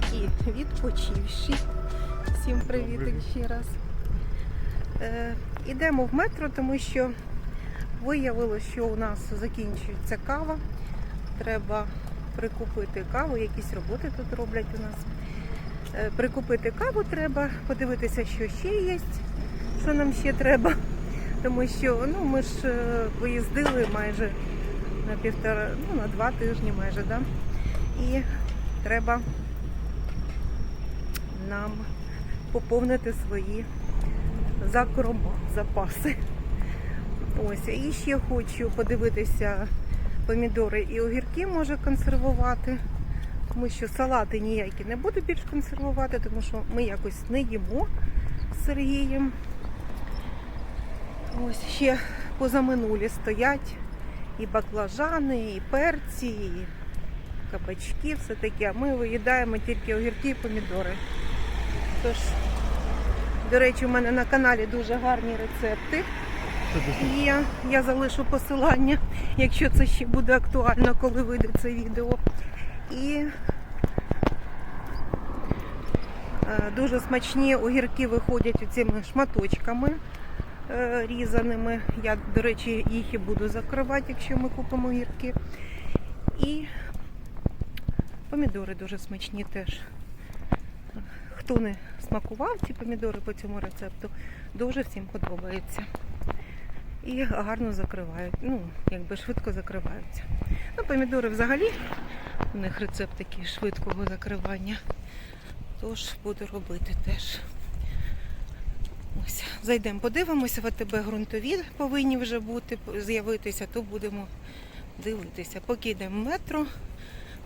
такі відпочивші. Всім привіт ще раз. Е, ідемо в метро, тому що виявилося, що у нас закінчується кава. Треба прикупити каву, якісь роботи тут роблять у нас. Е, прикупити каву треба, подивитися, що ще є, що нам ще треба. Тому що ну, ми ж е, виїздили майже на півтора, ну на два тижні майже, да? І треба нам поповнити свої закрома, запаси. Ось, і ще хочу подивитися помідори і огірки може консервувати, тому що салати ніякі не буду більш консервувати, тому що ми якось не їмо з Сергієм. Ось ще позаминулі стоять і баклажани, і перці, і кабачки, все таке. А ми виїдаємо тільки огірки і помідори. Тож, до речі, у мене на каналі дуже гарні рецепти. Є, я залишу посилання, якщо це ще буде актуально, коли вийде це відео. І е, дуже смачні огірки виходять цими шматочками е, різаними. Я, до речі, їх і буду закривати, якщо ми купимо огірки. І помідори дуже смачні теж. Хто не смакував ці помідори по цьому рецепту, дуже всім подобається. І гарно закривають. Ну, якби швидко закриваються. Ну, помідори взагалі, у них рецепт такий швидкого закривання. Тож буду робити теж. Ось, зайдемо, подивимося, в АТБ ґрунтові повинні вже бути, з'явитися, то будемо дивитися. Поки йдемо в метро,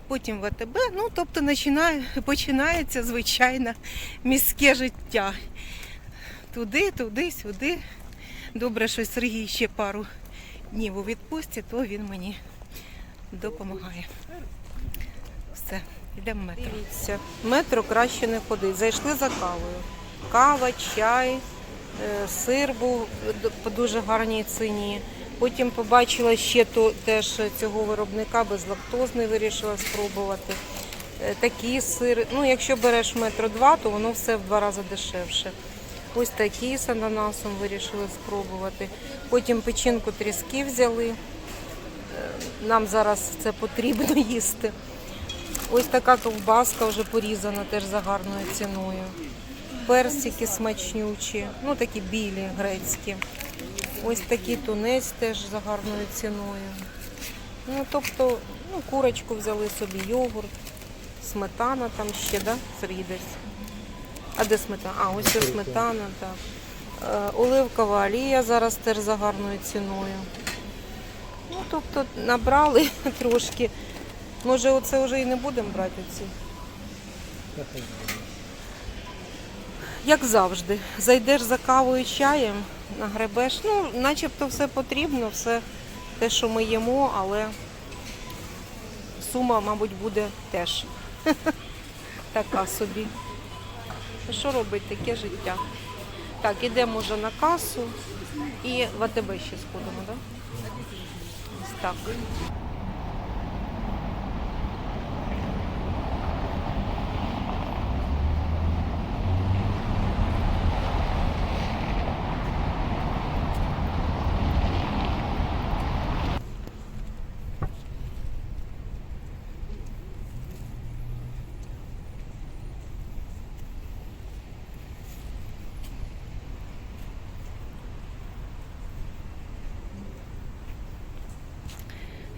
потім в АТБ. Ну, тобто починає, починається звичайне міське життя. Туди, туди, сюди. Добре, що Сергій ще пару днів у відпустці, то він мені допомагає. Все, йдемо в метро. Дивіться, метро краще не ходить. Зайшли за кавою. Кава, чай, е, сир був по дуже гарній ціні. Потім побачила ще то, теж цього виробника безлактозний, вирішила спробувати. Е, Такі сири. Ну, якщо береш метро два, то воно все в два рази дешевше. Ось такі з ананасом вирішили спробувати. Потім печінку тріски взяли. Е, Нам зараз це потрібно їсти. Ось така ковбаска вже порізана теж за гарною ціною. Персики смачнючі, ну такі білі грецькі. Ось такий тунець теж за гарною ціною. Ну, тобто, ну, курочку взяли собі, йогурт, сметана там ще, да, Сергій десь? А де сметана? А, ось це сметана, так. Е, Оливкова олія зараз теж за гарною ціною. Ну, тобто набрали трошки. Може, оце вже і не будемо брати оці. Як завжди, зайдеш за кавою чаєм, нагребеш. Ну, начебто все потрібно, все те, що ми їмо, але сума, мабуть, буде теж така собі. Що робить таке життя? Так, ідемо вже на касу і в АТБ ще сходимо, так? Ось так.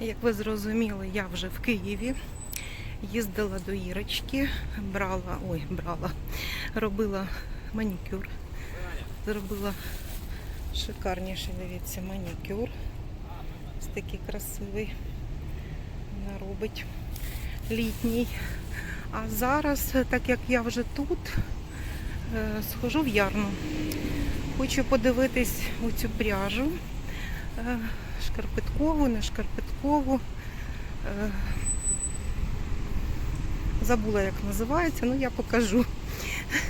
Як ви зрозуміли, я вже в Києві. Їздила до Ірочки, брала, ой, брала, робила манікюр. Зробила шикарніший, дивіться, манікюр. Ось такий красивий. Вона робить літній. А зараз, так як я вже тут, е, схожу в ярну. Хочу подивитись у цю пряжу. Шкарпеткову, не шкарпеткову. Е, Забула, як називається, ну я покажу.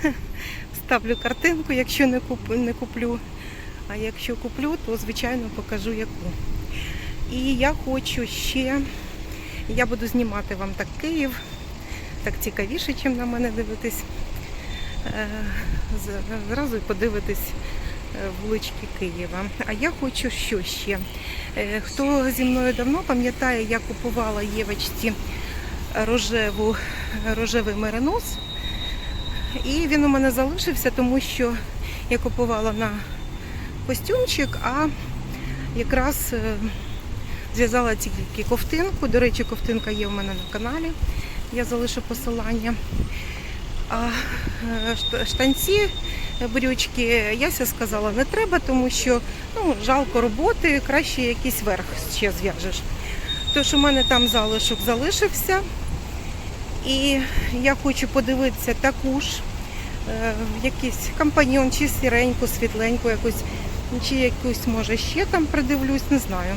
Ставлю картинку, якщо не, куп, не куплю. А якщо куплю, то звичайно покажу яку. І я хочу ще, я буду знімати вам так Київ, так цікавіше, чим на мене дивитись. Е, Зразу подивитись вулички Києва. А я хочу що ще. Е, Хто зі мною давно пам'ятає, я купувала Євочці рожеву, рожевий меринос. І він у мене залишився, тому що я купувала на костюмчик, а якраз е, зв'язала тільки ковтинку. До речі, ковтинка є у мене на каналі. Я залишу посилання. А е, штанці, брючки, Яся сказала, не треба, тому що ну, жалко роботи, краще якийсь верх ще зв'яжеш. Тож у мене там залишок залишився. І я хочу подивитися таку ж е, якийсь компаньон, чи сіреньку, світленьку якусь, чи якусь, може, ще там придивлюсь, не знаю.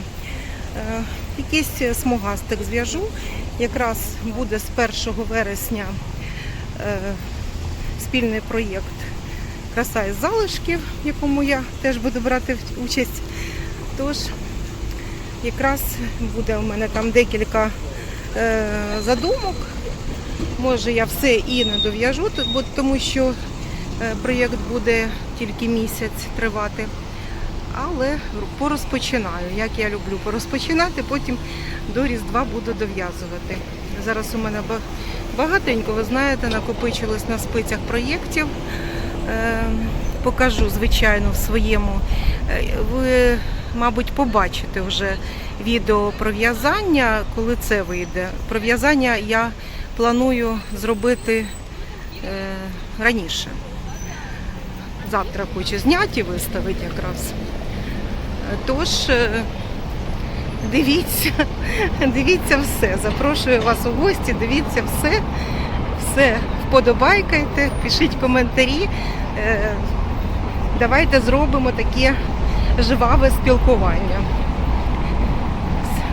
Е, Якийсь смугастик зв'яжу. Якраз буде з 1 вересня спільний проєкт Краса із залишків, в якому я теж буду брати участь. Тож якраз буде у мене там декілька е, задумок. Може я все і не дов'яжу, тому що е, проєкт буде тільки місяць тривати. Але порозпочинаю, як я люблю порозпочинати, потім до Різдва буду дов'язувати. Зараз у мене багатенько, ви знаєте, накопичилось на спицях проєктів. Е, Покажу, звичайно, в своєму. Е, Ви, мабуть, побачите вже відео про в'язання, коли це вийде. Про в'язання я планую зробити е, раніше. Завтра хочу зняти і виставити якраз. Тож дивіться, дивіться все. Запрошую вас у гості, дивіться все, все вподобайкайте, пишіть коментарі. Е, Давайте зробимо таке жваве спілкування.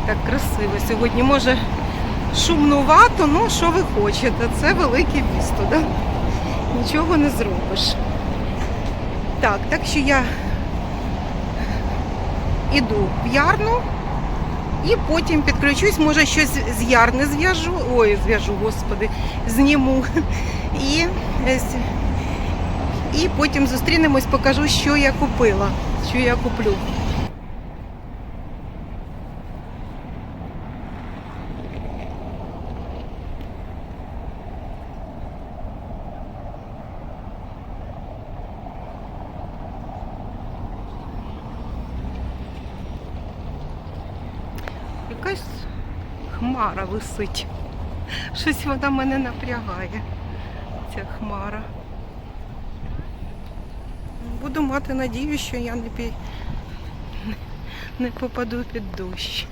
Так красиво сьогодні. Може шумнувато, ну що ви хочете? Це велике місто, да? нічого не зробиш. Так, так що я іду в ярну і потім підключусь, може щось з ярни зв'яжу. Ой, зв'яжу, господи, зніму. І, і потім зустрінемось, покажу, що я купила, що я куплю. Якась хмара висить. Щось вона мене напрягає, ця хмара. Буду мати надію, що я не, пі... не попаду під дощ.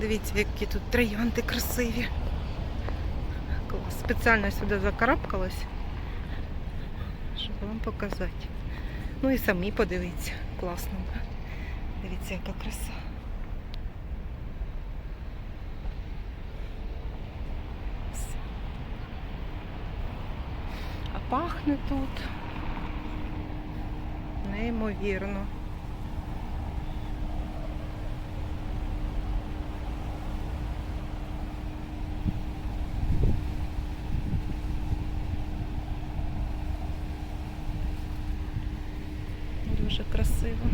Дивіться, які тут троянди красиві. Спеціально сюди закарабкалась, щоб вам показати. Ну і самі подивіться. Класно. Дивіться, яка краса. Пахне тут неймовірно. Дуже красиво.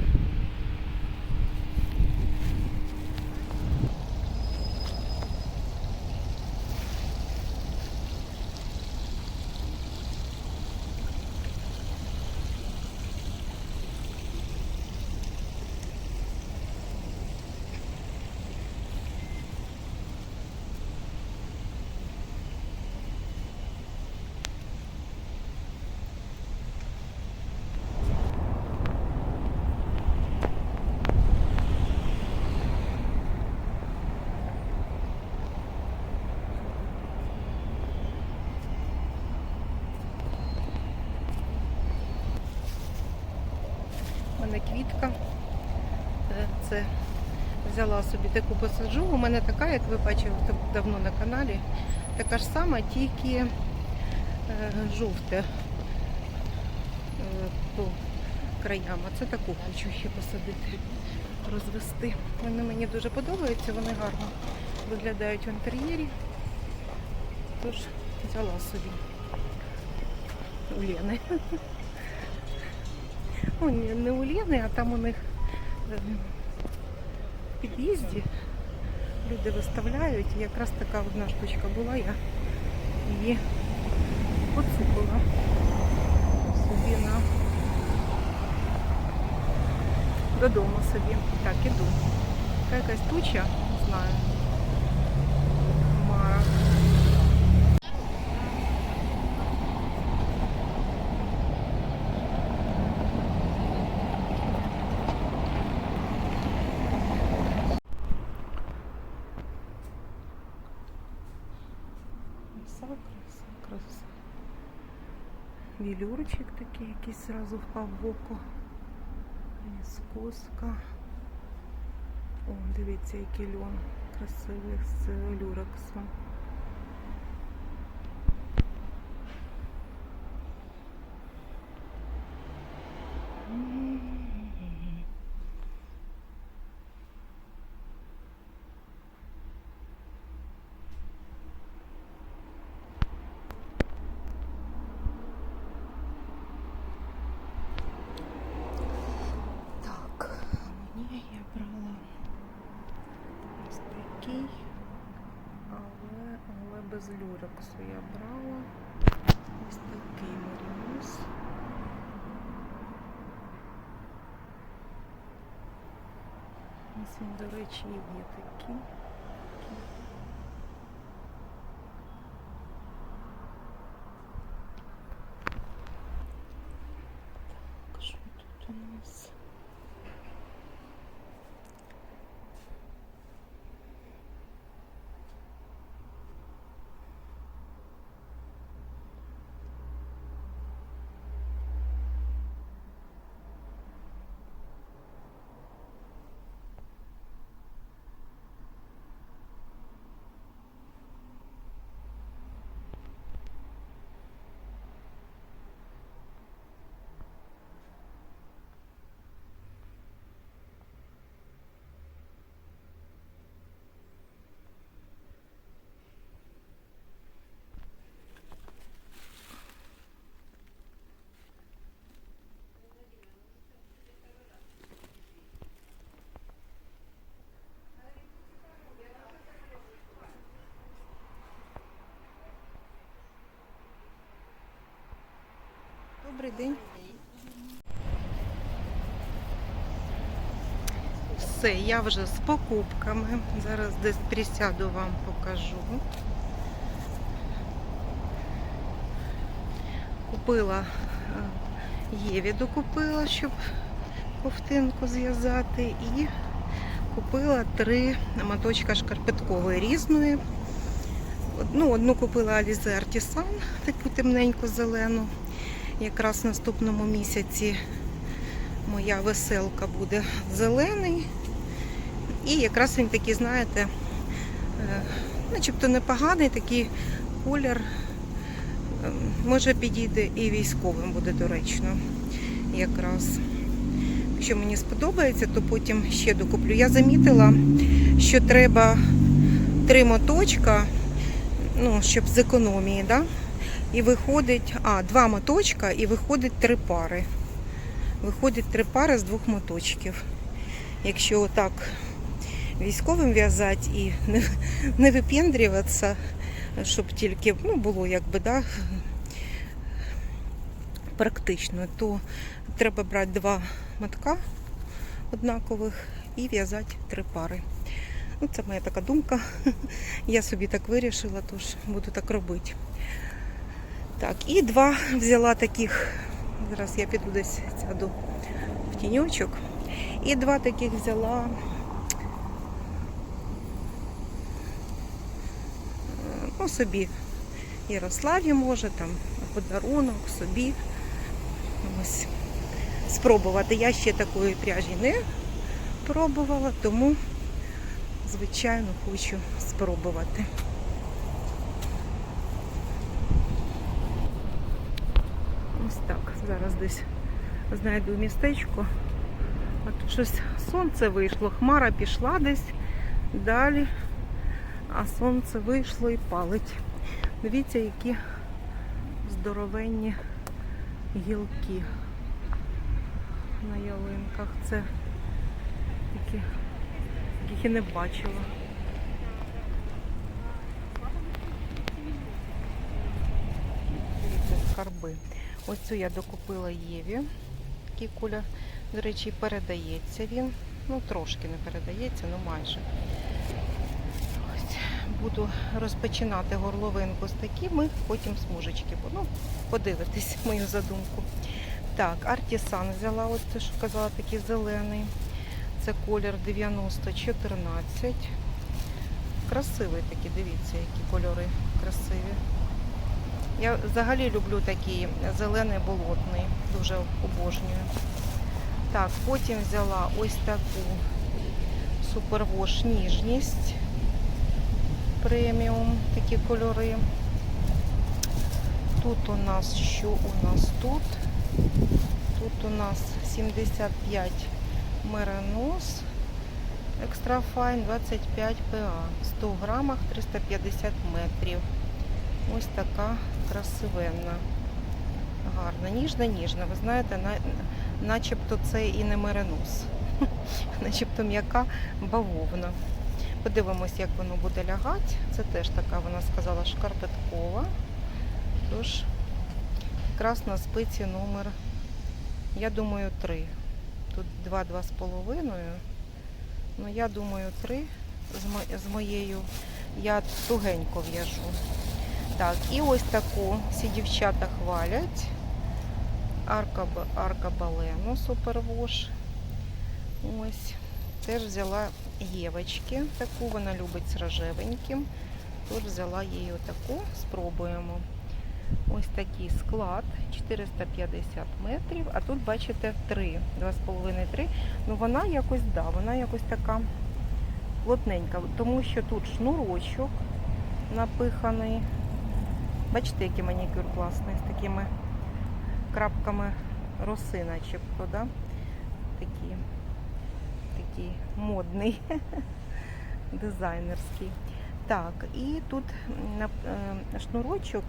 У мене квітка. Е, Це взяла собі таку посаджу. У мене така, як ви бачили давно на каналі, така ж сама, тільки е, жовте е, по краям. А це таку хочу ще посадити, розвести. Вони мені дуже подобаються, вони гарно виглядають в інтер'єрі. Тож взяла собі у Лени. О, не у Лени, а там у них е, під'їзді люди виставляють. І якраз така одна штучка була, я її поцупила собі на додому собі. Так, іду. Така якась туча, не знаю. Краса. Вілюрчик такий якийсь зразу впав в око. Віскоска. О, дивіться, який льон красивий з люрексом. але без люрексу я брала. Ось такий мерінос. Ось він, до речі, і є такий. Так, що тут у нас? Все, я вже з покупками. Зараз десь присяду вам покажу. Купила е, Єві докупила, щоб ковтинку зв'язати. І купила три моточка шкарпеткової різної. Одну, одну купила Alize Artisan, таку темненьку зелену. Якраз в наступному місяці моя веселка буде зелений. І якраз він такий, знаєте, е, начебто непоганий такий колір. Е, Може підійде і військовим буде доречно. Якраз. Якщо мені сподобається, то потім ще докуплю. Я замітила, що треба три моточка, ну, щоб з економії, да? І виходить, а, два моточка і виходить три пари. Виходить три пари з двох моточків. Якщо отак військовим в'язати і не, не випендрюватися, щоб тільки ну, було якби, да, практично, то треба брати два мотка однакових і в'язати три пари. Ну, це моя така думка. Я собі так вирішила, тож буду так робити. Так, і два взяла таких. Зараз я піду десь сяду в тіньочок. І два таких взяла. е, Ну, собі. Ярославі може, там подарунок, собі. Ось. Спробувати. Я ще такої пряжі не пробувала, тому, звичайно, хочу спробувати. Ось так. Зараз десь знайду містечко. А тут щось сонце вийшло, хмара пішла десь далі, а сонце вийшло і палить. Дивіться, які здоровенні гілки на ялинках. Це такі, яких я не бачила. Дивіться, скарби. Ось цю я докупила Єві. Такий куля, до речі, передається він. Ну, трошки не передається, ну майже. Буду розпочинати горловинку з такими, потім смужечки. Ну, подивитись мою задумку. Так, Артісан взяла, ось те, що казала, такий зелений. Це колір 9014. Красивий такий, дивіться, які кольори красиві. Я взагалі люблю такий зелений болотний, дуже обожнюю. Так, потім взяла ось таку супервош ніжність преміум, такі кольори. Тут у нас що у нас тут? Тут у нас 75 меренос, екстрафайн 25 ПА, 100 грамах 350 метрів. Ось така красивенна. Гарна, ніжна, ніжна. Ви знаєте, на, начебто це і не меренос. начебто м'яка бавовна. Подивимось, як воно буде лягати. Це теж така, вона сказала, шкарпеткова. Тож, якраз на спиці номер, я думаю, 3. Тут 2-2,5. Ну, я думаю, 3 з, мо- з моєю. Я тугенько в'яжу. Так, і ось таку всі дівчата хвалять. Арка, арка супервош. Ось. Теж взяла Євочки. Таку вона любить з рожевеньким. Тож взяла її отаку. Спробуємо. Ось такий склад 450 метрів. А тут, бачите, 3, 2,5-3. Ну вона якось, да, вона якось така плотненька, тому що тут шнурочок напиханий. Бачите, який манікюр класний з такими крапками роси, начебто, да? Такий, такий модний, дизайнерський. Так, і тут е, шнурочок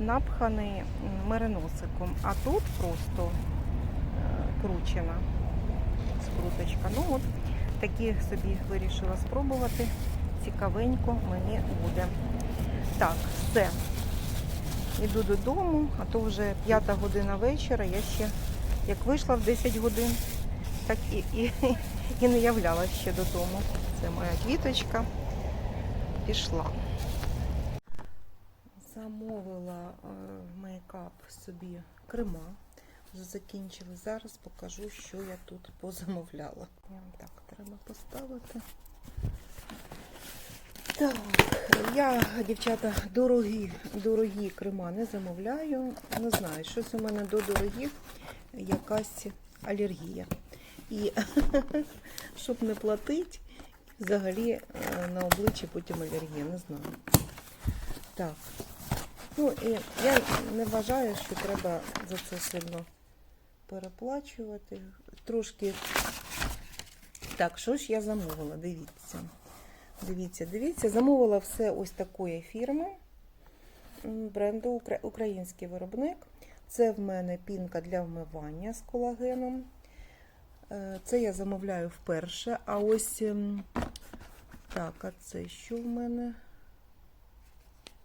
напханий м, мериносиком, а тут просто е, кручена скруточка. Ну от такі собі вирішила спробувати. Цікавенько мені буде. Так, все. Йду додому, а то вже п'ята година вечора. Я ще як вийшла в 10 годин, так і, і, і не являлася ще додому. Це моя квіточка. Пішла. Замовила е, мейкап собі крема. Вже закінчили. Зараз покажу, що я тут позамовляла. Так, треба поставити. Так, я, дівчата, дорогі, дорогі крема не замовляю. Не знаю, щось у мене до дорогих якась алергія. І щоб не платити, взагалі е, на обличчі потім алергія, не знаю. Так. Ну і я не вважаю, що треба за це сильно переплачувати. Трошки. Так, що ж я замовила? Дивіться. Дивіться, дивіться, замовила все ось такої фірми бренду «Укра- Український виробник. Це в мене пінка для вмивання з колагеном. Е, Це я замовляю вперше. А ось ем, так, а це що в мене?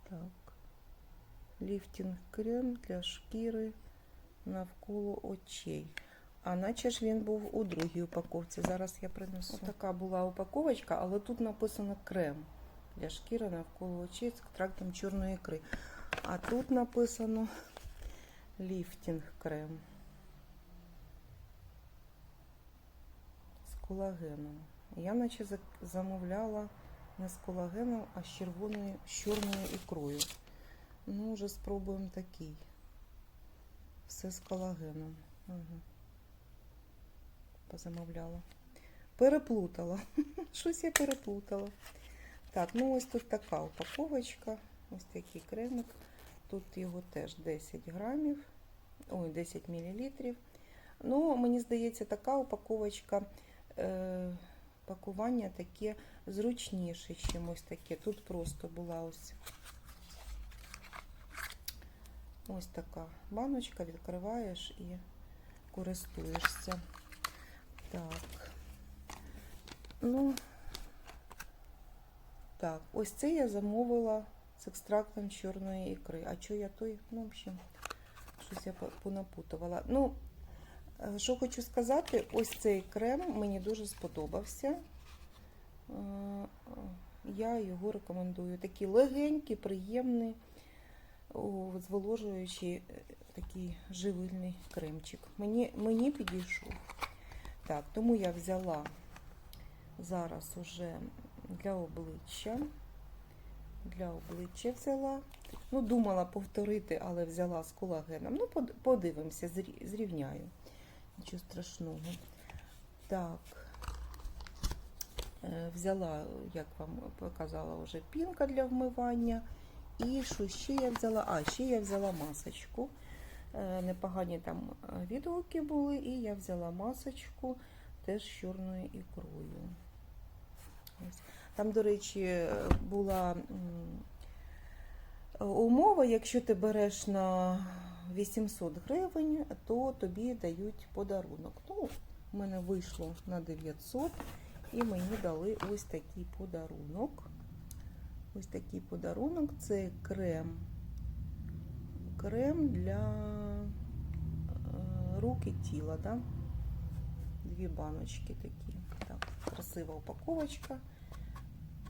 Так. Ліфтінг крем для шкіри навколо очей. А наче ж він був у другій упаковці. Зараз я принесу. Ось Така була упаковочка, але тут написано крем для шкіри навколо очей з екстрактом чорної ікри. А тут написано ліфтінг крем з колагеном. Я наче замовляла не з колагеном, а з червоною з чорною ікрою. Ну, вже спробуємо такий. Все з колагеном. Угу. Позамовляла. Переплутала. Щось я переплутала. Так, ну ось тут така упаковочка. Ось такий кремик. Тут його теж 10 грамів. Ой, 10 мл. Ну, мені здається, така упаковочка. Е, пакування таке зручніше, чим ось таке. Тут просто була ось Ось така баночка, відкриваєш і користуєшся. Так. Ну, так, ось це я замовила з екстрактом чорної ікри. А що я той? Ну, в общем, щось я понапутувала. Ну, що хочу сказати, ось цей крем мені дуже сподобався. Е, е, Я його рекомендую. Такий легенький, приємний, зволожуючий е, такий живильний кремчик. Мені, мені підійшов. Так, тому я взяла зараз уже для обличчя. Для обличчя взяла. Ну, думала повторити, але взяла з колагеном. Ну, подивимося, зрівняю. Нічого страшного. Так. Е, Взяла, як вам показала, вже пінка для вмивання. І що ще я взяла? А, ще я взяла масочку. Е, Непогані там е, відгуки були, і я взяла масочку теж з чорною ікрою. Ось. Там, до речі, була умова, якщо ти береш на 800 гривень, то тобі дають подарунок. Ну, в мене вийшло на 900, і мені дали ось такий подарунок. Ось такий подарунок це крем. Крем для е, рук і тіла, да? Дві баночки такі. Так, красива упаковочка.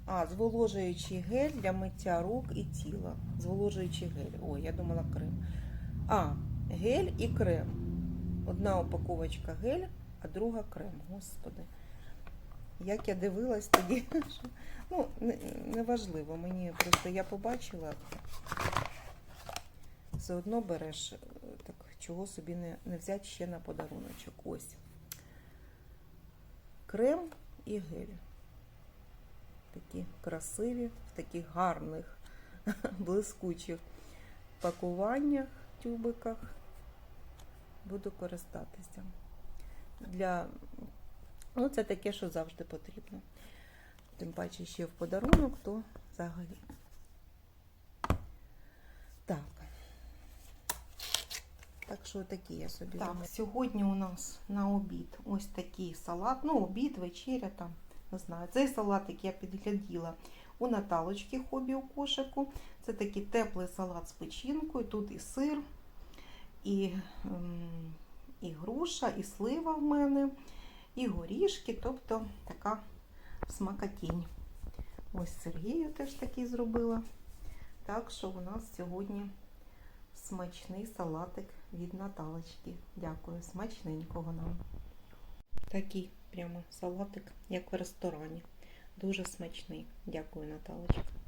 А, зволожуючий гель для миття рук і тіла. Зволожуючий гель. Ой, я думала крем. А, гель і крем. Одна упаковочка гель, а друга крем. Господи. Як я дивилась тоді, ну, не- неважливо, мені просто я побачила, все одно береш, е, так чого собі не, не взяти ще на подаруночок. Ось. Крем і гель. Такі красиві, в таких гарних, блискучих пакуваннях, тюбиках. Буду користатися. Для... Ну, це таке, що завжди потрібно. Тим паче ще в подарунок, то взагалі. Так. Так що такі я собі. Так, сьогодні у нас на обід ось такий салат. Ну, обід, вечеря там, не знаю. Цей салатик я підгляділа у Наталочки хобі у кошику. Це такий теплий салат з печінкою. Тут і сир, і, ем, і груша, і слива в мене, і горішки, тобто така смакотінь. Ось Сергію теж такий зробила. Так що у нас сьогодні смачний салатик від Наталочки. Дякую, смачненького нам. Такий прямо салатик, як в ресторані. Дуже смачний. Дякую, Наталочка.